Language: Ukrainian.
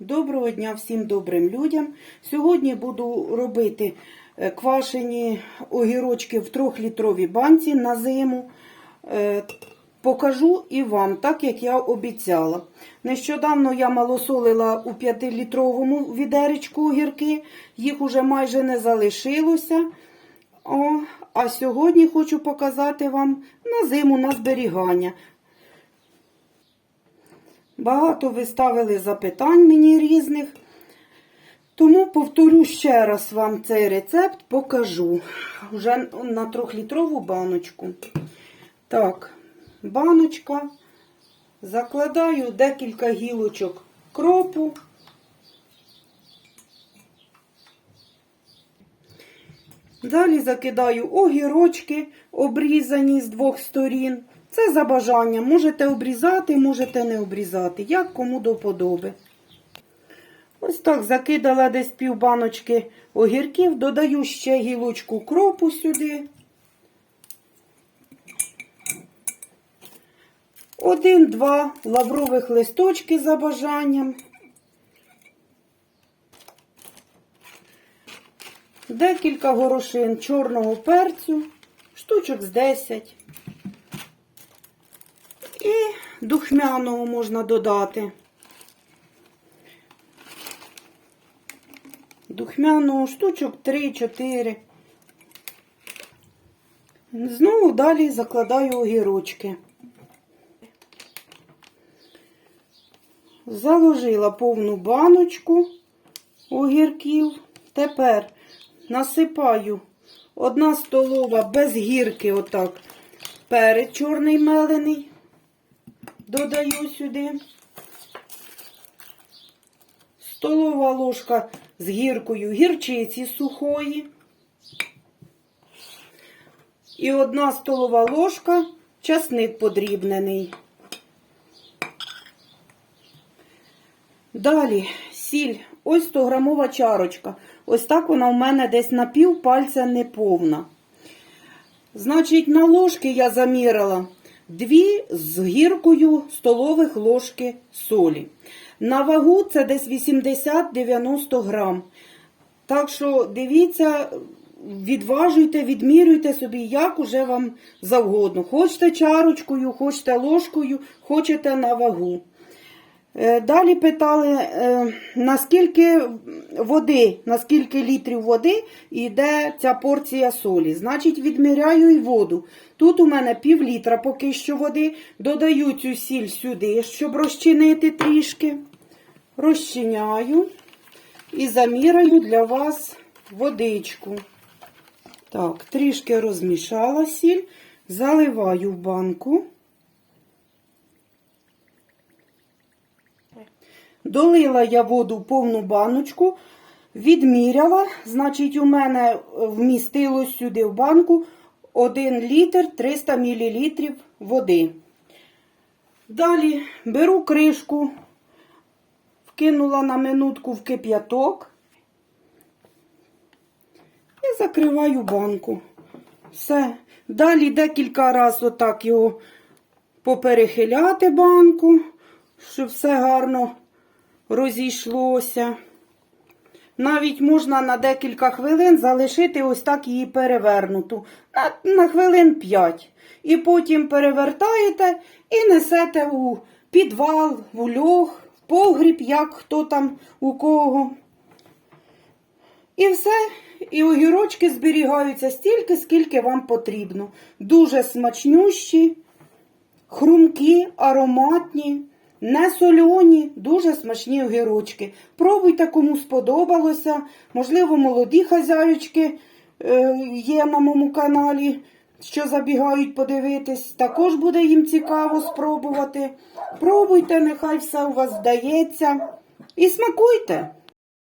Доброго дня всім добрим людям. Сьогодні буду робити е, квашені огірочки в 3-літровій банці на зиму. Е, Покажу і вам, так як я обіцяла. Нещодавно я малосолила у 5-літровому відеречку огірки, їх уже майже не залишилося. О, а сьогодні хочу показати вам на зиму на зберігання. Багато ви ставили запитань мені різних. Тому повторю ще раз вам цей рецепт, покажу. Вже на трьохлітрову баночку. Так, баночка. Закладаю декілька гілочок кропу. Далі закидаю огірочки, обрізані з двох сторін. Це за бажанням. Можете обрізати, можете не обрізати, як кому до подоби. Ось так закидала десь пів баночки огірків, додаю ще гілочку кропу сюди. Один-два лаврових листочки за бажанням. Декілька горошин чорного перцю, штучок з 10. І духмяного можна додати. Духмяного штучок 3-4. Знову далі закладаю огірочки. Заложила повну баночку огірків. Тепер насипаю одна столова без гірки, отак, перець чорний мелений. Додаю сюди. Столова ложка з гіркою гірчиці сухої. І одна столова ложка часник подрібнений. Далі сіль. Ось 100 грамова чарочка. Ось так вона у мене десь на пів пальця неповна. Значить, на ложки я замірила дві з гіркою столових ложки солі. На вагу це десь 80-90 грам. Так що дивіться, відважуйте, відмірюйте собі, як уже вам завгодно. Хочете чарочкою, хочете ложкою, хочете на вагу. Е, Далі питали, е, наскільки води, наскільки літрів води йде ця порція солі. Значить, відміряю і воду. Тут у мене пів літра поки що води. Додаю цю сіль сюди, щоб розчинити трішки. Розчиняю і заміряю для вас водичку. Так, трішки розмішала сіль, заливаю в банку. Долила я воду в повну баночку, відміряла, значить, у мене вмістилось сюди в банку 1 літр 300 мл води. Далі беру кришку, вкинула на минутку в кип'яток і закриваю банку. Все. Далі декілька разів отак його поперехиляти банку, щоб все гарно розійшлося. Навіть можна на декілька хвилин залишити ось так її перевернуту. На, на хвилин 5. І потім перевертаєте і несете у підвал, в льох, в погріб, як хто там у кого. І все. І огірочки зберігаються стільки, скільки вам потрібно. Дуже смачнющі, хрумкі, ароматні. Не сольоні, дуже смачні огірочки. Пробуйте, кому сподобалося. Можливо, молоді хазяючки е, є на моєму каналі, що забігають подивитись. Також буде їм цікаво спробувати. Пробуйте, нехай все у вас вдається. І смакуйте.